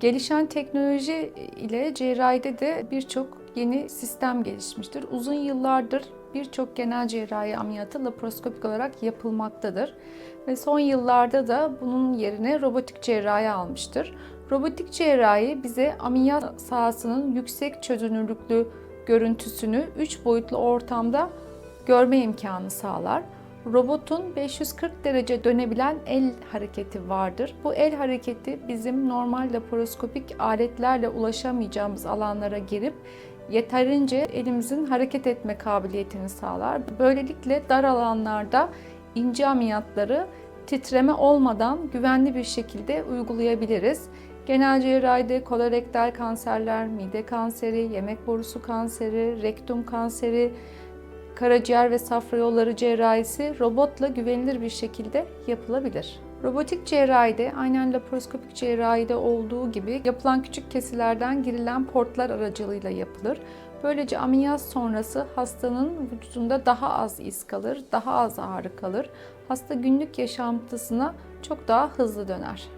Gelişen teknoloji ile cerrahide de birçok yeni sistem gelişmiştir. Uzun yıllardır birçok genel cerrahi ameliyatı laparoskopik olarak yapılmaktadır. Ve son yıllarda da bunun yerine robotik cerrahi almıştır. Robotik cerrahi bize ameliyat sahasının yüksek çözünürlüklü görüntüsünü 3 boyutlu ortamda görme imkanı sağlar. Robotun 540 derece dönebilen el hareketi vardır. Bu el hareketi bizim normal laparoskopik aletlerle ulaşamayacağımız alanlara girip yeterince elimizin hareket etme kabiliyetini sağlar. Böylelikle dar alanlarda ince ameliyatları titreme olmadan güvenli bir şekilde uygulayabiliriz. Genel cerrahide kolorektal kanserler, mide kanseri, yemek borusu kanseri, rektum kanseri, karaciğer ve safra yolları cerrahisi robotla güvenilir bir şekilde yapılabilir. Robotik cerrahide aynen laparoskopik cerrahide olduğu gibi yapılan küçük kesilerden girilen portlar aracılığıyla yapılır. Böylece ameliyat sonrası hastanın vücudunda daha az iz kalır, daha az ağrı kalır. Hasta günlük yaşantısına çok daha hızlı döner.